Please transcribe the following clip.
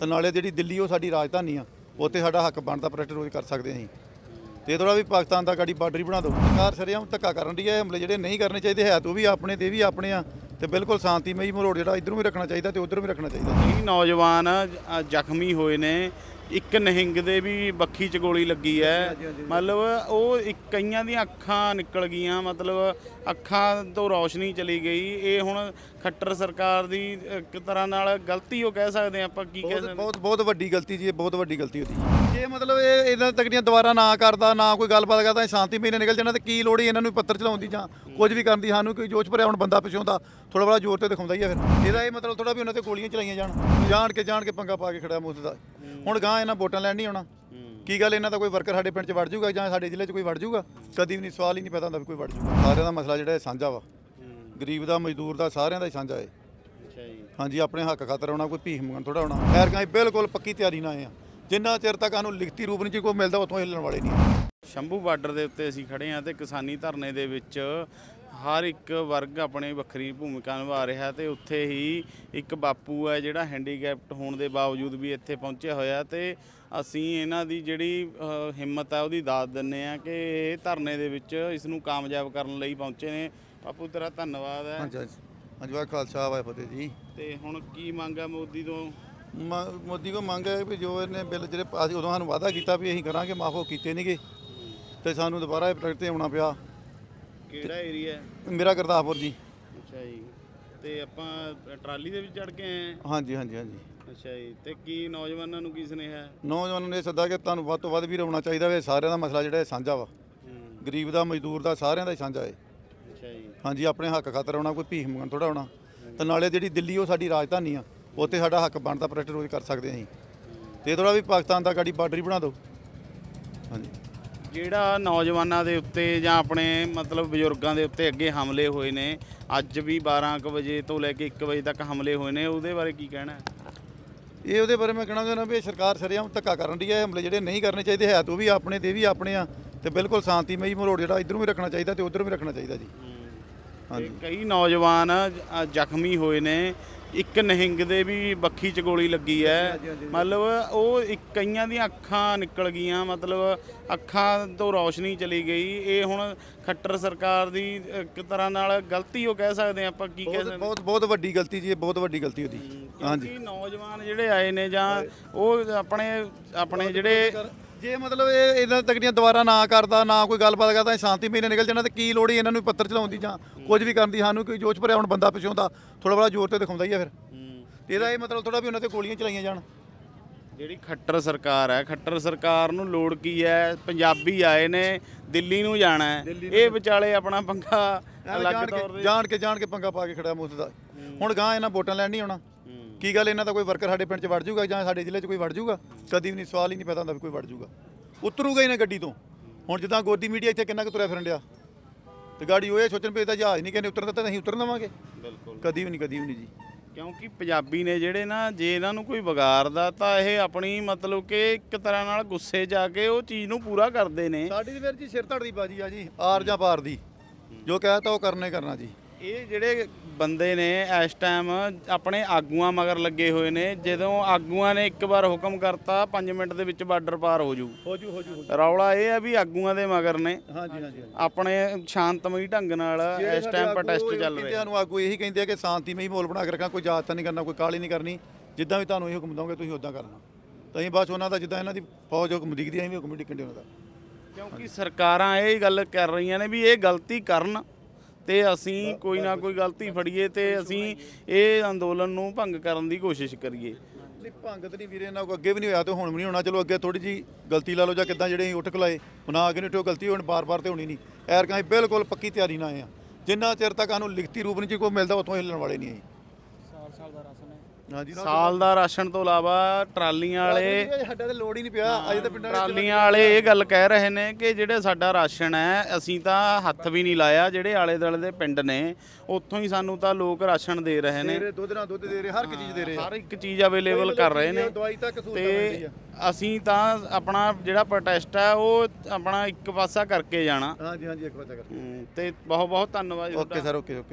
ਤੇ ਨਾਲੇ ਜਿਹੜੀ ਦਿੱਲੀ ਉਹ ਸਾਡੀ ਰਾਜਧਾਨੀ ਆ ਉੱਥੇ ਸਾਡਾ ਹੱਕ ਬਣਦਾ ਪ੍ਰੋਟੈਕਟ ਰੋਜ਼ ਕਰ ਸਕਦੇ ਅਸੀਂ। ਤੇ ਥੋੜਾ ਵੀ ਪਾਕਿਸਤਾਨ ਦਾ ਗਾੜੀ ਬਾਰਡਰ ਹੀ ਬਣਾ ਦਿਓ। ਸਰਕਾਰ ਸਰੇਆਮ ਧੱਕਾ ਕਰਨ ਦੀ ਹੈ ਹਮਲੇ ਜਿਹੜੇ ਨਹੀਂ ਕਰਨੇ ਚਾਹੀਦੇ ਹੈ ਤੋਂ ਵੀ ਆਪਣੇ ਤੇ ਵੀ ਆਪਣੇ ਆ ਤੇ ਬਿਲਕੁਲ ਸ਼ਾਂਤੀਮਈ ਮਰੋੜ ਜਿਹੜਾ ਇਧਰੋਂ ਵੀ ਰੱਖਣਾ ਚਾਹੀਦਾ ਤੇ ਉਧਰੋਂ ਵੀ ਰੱਖਣਾ ਚਾਹੀਦਾ। ਕਈ ਨੌਜਵਾਨ ਜ਼ਖਮੀ ਹੋਏ ਨੇ। ਇੱਕ ਨਿਹੰਗ ਦੇ ਵੀ ਬੱਖੀ 'ਚ ਗੋਲੀ ਲੱਗੀ ਹੈ ਮਤਲਬ ਉਹ ਇੱਕ ਕਈਆਂ ਦੀਆਂ ਅੱਖਾਂ ਨਿਕਲ ਗਈਆਂ ਮਤਲਬ ਅੱਖਾਂ ਤੋਂ ਰੌਸ਼ਨੀ ਚਲੀ ਗਈ। ਇਹ ਹੁਣ ਖੱਟਰ ਸਰਕਾਰ ਦੀ ਇੱਕ ਤਰ੍ਹਾਂ ਨਾਲ ਗਲਤੀ ਉਹ ਕਹਿ ਸਕਦੇ ਹਾਂ ਆਪਾਂ ਕੀ ਕਹਿ ਬਹੁਤ ਸਕਦੇ ਬਹੁਤ ਬਹੁਤ ਵੱਡੀ ਗਲਤੀ ਜੀ ਇਹ ਬਹੁਤ ਵੱਡੀ ਗਲਤੀ ਉਹਦੀ ਜੇ ਮਤਲਬ ਇਹ ਇਹਨਾਂ ਤੱਕੜੀਆਂ ਦੁਬਾਰਾ ਨਾ ਕਰਦਾ ਨਾ ਕੋਈ ਗੱਲਬਾਤ ਕਰਦਾ ਸ਼ਾਂਤੀਮਈ ਨਾਲ ਨਿਕਲ ਜਾਣਾ ਤੇ ਕੀ ਲੋੜ ਹੀ ਇਹਨਾਂ ਨੂੰ ਪੱਤਰ ਚਲਾਉਣ ਦੀ ਜਾਂ ਕੁਝ ਵੀ ਕਰਨ ਦੀ? ਸਾਨੂੰ ਕੋਈ ਜੋਸ਼ ਭਰਿਆ ਹੁਣ ਬੰਦਾ ਪਿਛੋਂ ਦਾ ਥੋੜਾ ਬੜਾ ਜ਼ੋਰ ਤੇ ਦਿਖਾਉਂਦਾ ਹੀ ਆ ਫਿਰ। ਇਹਦਾ ਇਹ ਮਤਲਬ ਥੋੜਾ ਵੀ ਉਹਨਾਂ ਤੇ ਗੋਲੀਆਂ ਚਲਾਈਆਂ ਜਾਣ। ਜਾਣ ਕੇ ਜਾਣ ਕੇ ਪੰਗਾ ਪਾ ਕੇ ਖੜਾ ਮੁੱਦ ਦਾ ਹੁਣ ਗਾਂ ਇਹਨਾਂ ਵੋਟਾਂ ਲੈਣ ਨਹੀਂ ਆਉਣਾ। ਕੀ ਗੱਲ ਇਹਨਾਂ ਦਾ ਕੋਈ ਵਰਕਰ ਸਾਡੇ ਪਿੰਡ 'ਚ ਵੜ ਜਾਊਗਾ ਜਾਂ ਸਾਡੇ ਜ਼ਿਲ੍ਹੇ 'ਚ ਕੋਈ ਵੜ ਜਾਊਗਾ? ਕਦੀ ਵੀ ਨਹੀਂ ਸਵਾਲ ਹੀ ਨਹੀਂ ਪੈਦਾ ਹੁੰਦਾ ਵੀ ਕੋਈ ਵੜ ਜਾਊਗਾ। ਸਾਰਿਆਂ ਦਾ ਮਸਲਾ ਜਿਹੜਾ ਇਹ ਸਾਂਝਾ ਵਾ। ਗਰੀਬ ਦਾ ਮਜ਼ਦੂਰ ਦਾ ਸਾਰਿਆਂ ਦਾ ਹੀ ਸਾਂਝਾ ਹੈ ਹਾਂਜੀ ਆਪਣੇ ਹੱਕ ਖਾਤਰ ਆਉਣਾ ਕੋਈ ਭੀਖ ਮੰਗਣ ਥੋੜਾ ਆਉਣਾ। ਖੈਰ ਗਾਂ ਬਿਲਕੁਲ ਪੱਕੀ ਤਿਆਰੀ ਨਾਲ ਆਏ ਆ ਜਿੰਨਾ ਚਿਰ ਤੱਕ ਸਾਨੂੰ ਲਿਖਤੀ ਰੂਪ ਨਹੀਂ ਕੋਈ ਮਿਲਦਾ ਉਤੋਂ ਹਿੱਲਣ ਵਾਲੇ ਨਹੀਂ। ਸ਼ੰਭੂ ਬਾਰਡਰ ਦੇ ਉੱਤੇ ਅਸੀਂ ਖੜੇ ਹਾਂ ਤੇ ਕਿਸਾਨੀ ਧਰਨੇ ਦੇ ਵਿੱਚ ਹਰ ਇੱਕ ਵਰਗ ਆਪਣੀ ਵੱਖਰੀ ਭੂਮਿਕਾ ਨਿਭਾ ਰਿਹਾ ਤੇ ਉੱਥੇ ਹੀ ਇੱਕ ਬਾਪੂ ਹੈ ਜਿਹੜਾ ਹੈਂਡੀਕੈਪਟ ਹੋਣ ਦੇ ਬਾਵਜੂਦ ਵੀ ਇੱਥੇ ਪਹੁੰਚਿਆ ਹੋਇਆ ਤੇ ਅਸੀਂ ਇਹਨਾਂ ਦੀ ਜਿਹੜੀ ਹਿੰਮਤ ਹੈ ਉਹਦੀ ਦਾਤ ਦਿੰਨੇ ਆ ਕਿ ਇਹ ਧਰਨੇ ਦੇ ਵਿੱਚ ਇਸ ਨੂੰ ਕਾਮਯਾਬ ਕਰਨ ਲਈ ਪਹੁੰਚੇ ਨੇ। ਬਾਪੂ ਤੇਰਾ ਧੰਨਵਾਦ ਹੈ। ਹਾਂਜੀ ਹਾਂਜੀ। ਹਾਂਜੀ ਵਾਹ ਖਾਲਸਾ ਵਾਹਿ ਫਤਿਹ ਜੀ। ਤੇ ਹੁਣ ਕੀ ਮੰਗ ਹੈ ਮੋਦੀ ਤੋਂ? ਮ- ਮੋਦੀ ਕੋ ਮੰਗ ਹੈ ਵੀ ਜੋ ਇਹਨੇ ਬਿੱਲ ਜਿਹੜੇ ਅਸੀਂ ਉਦੋਂ ਸਾਨੂੰ ਵਾਅਦਾ ਕੀਤਾ ਵੀ ਅਸੀਂ ਕਰਾਂਗੇ ਮਾਫ ਉਹ ਕੀਤੇ ਨਹੀਂਗੇ ਤੇ ਸਾਨੂੰ ਦੁਬਾਰਾ ਇਹ ਪ੍ਰੋਜੈਕਟ ਤੇ ਆਉਣਾ ਪਿਆ। ਕਿਹੜਾ ਏਰੀਆ ਮੇਰਾ ਗੁਰਦਾਸਪੁਰ ਜੀ। ਅੱਛਾ ਜੀ। ਤੇ ਆਪਾਂ ਟਰਾਲੀ ਦੇ ਵਿੱਚ ਚੜ ਕੇ ਆਏ ਹਾਂ? ਹਾਂਜੀ ਹਾਂਜੀ ਹਾਂਜੀ। ਅੱਛਾ ਜੀ। ਤੇ ਕੀ ਨੌਜਵਾਨਾਂ ਨੂੰ ਕੀ ਸੁਨੇਹਾ ਹੈ? ਨੌਜਵਾਨਾਂ ਨੂੰ ਇਹ ਸੱਦਾ ਕਿ ਤੁਹਾਨੂੰ ਵੱਧ ਤੋਂ ਵੱਧ ਵੀ ਰੋਣਾ ਚਾਹੀਦਾ ਵੇ ਸਾਰਿਆਂ ਦਾ ਮਸਲਾ ਜਿਹੜਾ ਇਹ ਸਾਂਝਾ ਵਾ। ਹੂੰ। ਗਰੀਬ ਦਾ ਮਜ਼ਦੂਰ ਦਾ ਸਾਰਿਆਂ ਦਾ ਹੀ ਸਾਂਝਾ ਹੈ ਹਾਂਜੀ ਆਪਣੇ ਹੱਕ ਖਾਤਰ ਆਉਣਾ ਕੋਈ ਭੀਖ ਮੰਗਣ ਥੋੜਾ ਆਉਣਾ। ਤੇ ਨਾਲੇ ਜਿਹੜੀ ਦਿੱਲੀ ਉਹ ਸਾਡੀ ਰਾਜਧਾਨੀ ਆ ਉੱਥੇ ਸਾਡਾ ਹੱਕ ਬਣਦਾ ਪ੍ਰੋਟੈਕਟ ਰੋਜ਼ ਕਰ ਸਕਦੇ ਅਸੀਂ। ਤੇ ਥੋੜਾ ਵੀ ਪਾਕਿਸਤਾਨ ਦਾ ਗਾੜੀ ਬਾਰਡਰ ਹੀ ਬਣਾ ਦਿਓ। ਹਾਂਜੀ। ਜਿਹੜਾ ਨੌਜਵਾਨਾਂ ਦੇ ਉੱਤੇ ਜਾਂ ਆਪਣੇ ਮਤਲਬ ਬਜ਼ੁਰਗਾਂ ਦੇ ਉੱਤੇ ਅੱਗੇ ਹਮਲੇ ਹੋਏ ਨੇ ਅੱਜ ਵੀ 12 ਕੁ ਵਜੇ ਤੋਂ ਲੈ ਕੇ 1 ਵਜੇ ਤੱਕ ਹਮਲੇ ਹੋਏ ਨੇ ਉਹਦੇ ਬਾਰੇ ਕੀ ਕਹਿਣਾ ਇਹ ਉਹਦੇ ਬਾਰੇ ਮੈਂ ਕਹਿਣਾ ਚਾਹੁੰਦਾ ਵੀ ਸਰਕਾਰ ਸਰੇਆਮ ਧੱਕਾ ਕਰਨ ਦੀ ਹੈ ਹਮਲੇ ਜਿਹੜੇ ਨਹੀਂ ਕਰਨੇ ਚਾਹੀਦੇ ਹੈ ਤੋਂ ਵੀ ਆਪਣੇ ਤੇ ਵੀ ਆਪਣੇ ਆ ਤੇ ਬਿਲਕੁਲ ਸ਼ਾਂਤੀਮਈ ਮਰੋੜ ਜਿਹੜਾ ਇਧਰੋਂ ਵੀ ਰੱਖਣਾ ਚਾਹੀਦਾ ਤੇ ਉਧਰੋਂ ਵੀ ਰੱਖਣਾ ਚਾਹੀਦਾ ਜੀ। ਤੇ ਕਈ ਨੌਜਵਾਨ ਅ, ਜ਼ਖਮੀ ਹੋਏ ਨੇ। ਇੱਕ ਨਿਹੰਗ ਦੇ ਵੀ ਬੱਖੀ 'ਚ ਗੋਲੀ ਲੱਗੀ ਹੈ। ਮਤਲਬ ਉਹ ਇੱਕ ਕਈਆਂ ਦੀਆਂ ਅੱਖਾਂ ਨਿਕਲ ਗਈਆਂ ਮਤਲਬ ਅੱਖਾਂ ਤੋਂ ਰੌਸ਼ਨੀ ਚਲੀ ਗਈ। ਇਹ ਹੁਣ ਖੱਟਰ ਸਰਕਾਰ ਦੀ ਇੱਕ ਤਰ੍ਹਾਂ ਨਾਲ ਗਲਤੀ ਉਹ ਕਹਿ ਸਕਦੇ ਹਾਂ ਆਪਾਂ ਕੀ ਕਹਿ ਬਹੁਤ ਸਕਦੇ ਬਹੁਤ ਬਹੁਤ ਵੱਡੀ ਗਲਤੀ ਜੀ ਇਹ ਬਹੁਤ ਵੱਡੀ ਗਲਤੀ ਉਹਦੀ। ਹਾਂਜੀ। ਕਿਉਂਕਿ ਨੌਜਵਾਨ ਜਿਹੜੇ ਆਏ ਨੇ ਜਾਂ ਉਹ ਆਪਣੇ ਆਪਣੇ ਜਿਹੜੇ ਜੇ ਮਤਲਬ ਇਹ ਇਹਨਾਂ ਤੱਕੜੀਆਂ ਦੁਬਾਰਾ ਨਾ ਕਰਦਾ ਨਾ ਕੋਈ ਗੱਲਬਾਤ ਕਰਦਾ ਸ਼ਾਂਤੀਮਈ ਨਾਲ ਨਿਕਲ ਜਾਣਾ ਤੇ ਕੀ ਲੋੜ ਹੀ ਇਹਨਾਂ ਨੂੰ ਪੱਤਰ ਚਲਾਉਣ ਦੀ ਜਾਂ ਕੁਝ ਵੀ ਕਰਨ ਦੀ? ਸਾਨੂੰ ਕੋਈ ਜੋਸ਼ ਭਰਿਆ ਹੁਣ ਬੰਦਾ ਪਿਛੋਂ ਦਾ ਥੋੜਾ ਬੜਾ ਜ਼ੋਰ ਤੇ ਦਿਖਾਉਂਦਾ ਹੀ ਆ ਫਿਰ। ਇਹਦਾ ਇਹ ਮਤਲਬ ਥੋੜਾ ਵੀ ਉਹਨਾਂ ਤੇ ਗੋਲੀਆਂ ਚਲਾਈਆਂ ਜਾਣ। ਜਿਹੜੀ ਖੱਟਰ ਸਰਕਾਰ ਹੈ ਖੱਟਰ ਸਰਕਾਰ ਨੂੰ ਲੋੜ ਕੀ ਹੈ? ਪੰਜਾਬੀ ਆਏ ਨੇ ਦਿੱਲੀ ਨੂੰ ਜਾਣਾ ਹੈ। ਇਹ ਵਿਚਾਲੇ ਆਪਣਾ ਪੰਗਾ ਅਲੱਗ ਜਾਣ ਤੌਰ ਕੇ ਤੇ। ਜਾਣ ਕੇ ਜਾਣ ਕੇ ਪੰਗਾ ਪਾ ਕੇ ਖੜਾ ਮੁੱਦ ਦਾ। ਹੁਣ ਗਾਂ ਇਹਨਾਂ ਵੋਟਾਂ ਲੈਣ ਨਹੀਂ ਆਉਣਾ। ਕੀ ਗੱਲ ਇਹਨਾਂ ਦਾ ਕੋਈ ਵਰਕਰ ਸਾਡੇ ਪਿੰਡ 'ਚ ਵੜ ਜਾਊਗਾ ਜਾਂ ਸਾਡੇ ਜ਼ਿਲ੍ਹੇ 'ਚ ਕੋਈ ਵੜ ਜਾਊਗਾ ਕਦੀ ਵੀ ਨਹੀਂ ਸਵਾਲ ਹੀ ਨਹੀਂ ਪੈਦਾ ਹੁੰਦਾ ਵੀ ਕੋਈ ਵੜ ਜਾਊਗਾ ਉਤਰੂਗਾ ਹੀ ਨਾ ਗੱਡੀ ਤੋਂ। ਹੁਣ ਜਿੱਦਾਂ ਗੋਦੀ ਮੀਡੀਆ ਇੱਥੇ ਕਿੰਨਾ ਕੁ ਤੁਰਿਆ ਫਿਰਨ ਡਿਆ? ਤੇ ਗਾੜੀ ਉਹ ਇਹ ਸੋਚਣ ਪਈ ਤਾਂ ਜਹਾਜ਼ ਨਹੀਂ ਕਹਿੰਦੇ ਉਤਰਨ ਦਿੱਤਾ ਤਾਂ ਅਸੀਂ ਉਤਰਨ ਦੇਵਾਂਗੇ। ਬਿਲਕੁਲ। ਕਦੀ ਵੀ ਨਹੀਂ ਕਦੀ ਵੀ ਨਹੀਂ ਜੀ। ਕਿਉਂਕਿ ਪੰਜਾਬੀ ਨੇ ਜਿਹੜੇ ਨਾ ਜੇ ਇਹਨਾਂ ਨੂੰ ਕੋਈ ਵਿਗਾੜਦਾ ਤਾਂ ਇਹ ਆਪਣੀ ਮਤਲਬ ਕਿ ਇੱਕ ਤਰ੍ਹਾਂ ਨਾਲ ਗੁੱਸੇ ਆ ਕੇ ਉਹ ਚੀਜ਼ ਨੂੰ ਪੂਰਾ ਕਰਦੇ ਨੇ। ਸਾਡੀ ਤੇ ਵੀਰ ਜੀ ਸਿਰ ਧੜ ਦੀ ਬਾਜੀ ਆ ਜੀ ਆਰ ਜਾਂ ਪਾਰ ਦੀ। ਜੋ ਕਹਿਤਾ ਉਹ ਕਰਨਾ ਕਰਨਾ ਜੀ। ਇਹ ਜਿਹੜੇ ਬੰਦੇ ਨੇ ਇਸ ਟਾਈਮ ਆਪਣੇ ਆਗੂਆਂ ਮਗਰ ਲੱਗੇ ਹੋਏ ਨੇ ਜਦੋਂ ਆਗੂਆਂ ਨੇ ਇੱਕ ਵਾਰ ਹੁਕਮ ਕਰਤਾ 5 ਮਿੰਟ ਦੇ ਵਿੱਚ ਬਾਰਡਰ ਪਾਰ ਹੋ ਜੂ ਹੋ ਜੂ ਹੋ ਜੂ ਰੌਲਾ ਇਹ ਹੈ ਵੀ ਆਗੂਆਂ ਦੇ ਮਗਰ ਨੇ। ਹਾਂਜੀ ਹਾਂਜੀ ਆਪਣੇ ਸ਼ਾਂਤਮਈ ਢੰਗ ਨਾਲ ਇਸ ਟਾਈਮ ਪ੍ਰੋਟੈਸਟ ਚੱਲ ਰਿਹਾ। ਰਿਹਾ ਨੂੰ ਆਗੂ ਇਹੀ ਕਹਿੰਦੇ ਆ ਕਿ ਸ਼ਾਂਤੀਮਈ ਮਾਹੌਲ ਬਣਾ ਕੇ ਰੱਖਾਂ ਕੋਈ ਜਾਤ ਨਹੀਂ ਕਰਨਾ ਕੋਈ ਕਾਲੀ ਨਹੀਂ ਕਰਨੀ। ਜਿੱਦਾਂ ਵੀ ਤੁਹਾਨੂੰ ਇਹ ਹੁਕਮ ਦੋਗੇ ਤੁਸੀਂ ਉਦਾਂ ਕਰਨਾ। ਤਾਂ ਅਸੀਂ ਬਸ ਉਹਨਾਂ ਦਾ ਜਿੱਦਾਂ ਇਹਨਾਂ ਦੀ ਫੌਜ ਹੁਕਮ ਦਿਖਦੀ ਅਸੀਂ ਵੀ ਹੁਕਮ ਡਿੱਕਣ ਉਹਨਾਂ ਦਾ। ਕਿਉਂਕਿ ਸਰਕਾਰਾਂ ਇਹ ਗੱਲ ਕਰ ਰਹੀਆਂ ਨੇ ਵੀ ਇਹ ਗਲਤੀ ਕਰਨ। ਤੇ ਅਸੀਂ ਕੋਈ ਨਾ ਕੋਈ ਗਲਤੀ ਫੜੀਏ ਤੇ ਅਸੀਂ ਇਹ ਅੰਦੋਲਨ ਨੂੰ ਭੰਗ ਕਰਨ ਦੀ ਕੋਸ਼ਿਸ਼ ਕਰੀਏ। ਨਹੀਂ, ਭੰਗ ਭੰਗਤ ਨਹੀਂ ਵੀਰੇ ਇਹਨਾਂ ਕੋ ਅੱਗੇ ਵੀ ਨਹੀਂ ਹੋਇਆ ਤੇ ਹੁਣ ਵੀ ਨਹੀਂ ਹੋਣਾ। ਚਲੋ ਅੱਗੇ ਥੋੜੀ ਜੀ ਗਲਤੀ ਲਾ ਲਓ ਜਾਂ ਕਿੱਦਾਂ ਜਿਹੜੇ ਅਸੀਂ ਉੱਠ ਖਲਾਏ। ਹੁਣ ਅੱਗੇ ਨਹੀਂ ਉੱਠੋ ਗਲਤੀ ਹੋਣ ਬਾਰ-ਬਾਰ ਤੇ ਹੋਣੀ ਨਹੀਂ। ਐਰ ਕਾਂ ਬਿਲਕੁਲ ਪੱਕੀ ਤਿਆਰੀ ਨਾਲ ਆਏ ਆ ਜਿੰਨਾ ਚਿਰ ਤੱਕ ਸਾਨੂੰ ਲਿਖਤੀ ਰੂਪ ਨਹੀਂ ਕੋਈ ਮਿਲਦਾ ਉਤੋਂ ਹਿੱਲਣ ਵਾਲੇ ਨਹੀਂ ਅਸੀਂ ਦਾ ਰਾਸ਼ਨ ਹੈ। ਹਾਂਜੀ ਸਾਲ ਦਾ ਰਾਸ਼ਨ ਤੋਂ ਇਲਾਵਾ ਟਰਾਲੀਆਂ ਵਾਲੇ ਸਾਡਾ ਤੇ ਲੋੜ ਹੀ ਨਹੀਂ ਪਿਆ ਅਜੇ ਤਾਂ ਪਿੰਡਾਂ ਟਰਾਲੀਆਂ ਵਾਲੇ ਇਹ ਗੱਲ ਕਹਿ ਰਹੇ ਨੇ ਕਿ ਜਿਹੜੇ ਸਾਡਾ ਰਾਸ਼ਨ ਹੈ ਅਸੀਂ ਤਾਂ ਹੱਥ ਵੀ ਨਹੀਂ ਲਾਇਆ ਜਿਹੜੇ ਆਲੇ ਦੁਆਲੇ ਦੇ ਪਿੰਡ ਨੇ ਉੱਥੋਂ ਹੀ ਸਾਨੂੰ ਤਾਂ ਲੋਕ ਰਾਸ਼ਨ ਦੇ ਰਹੇ ਨੇ। ਦੁੱਧ ਨਾਲ ਦੁੱਧ ਦੇ ਰਹੇ ਹਰ ਇੱਕ ਚੀਜ਼ ਦੇ ਰਹੇ ਹਰ ਇੱਕ ਚੀਜ਼ ਅਵੇਲੇਬਲ ਕਰ ਰਹੇ ਨੇ। ਦਵਾਈ ਤੱਕ ਸਹੂਲਤਾਂ ਮਿਲਦੀ ਆ। ਅਸੀਂ ਤਾਂ ਆਪਣਾ ਜਿਹੜਾ ਪ੍ਰੋਟੈਸਟ ਹੈ ਉਹ ਆਪਣਾ ਇੱਕ ਪਾਸਾ ਕਰਕੇ ਜਾਣਾ। ਹਾਂਜੀ ਹਾਂਜੀ ਇੱਕ ਵਾਰ ਕਰ ਹਮ, ਤੇ ਬਹੁਤ ਬਹੁਤ ਧੰਨਵਾਦ ਓਕੇ ਸਰ ਓਕੇ ਓਕੇ।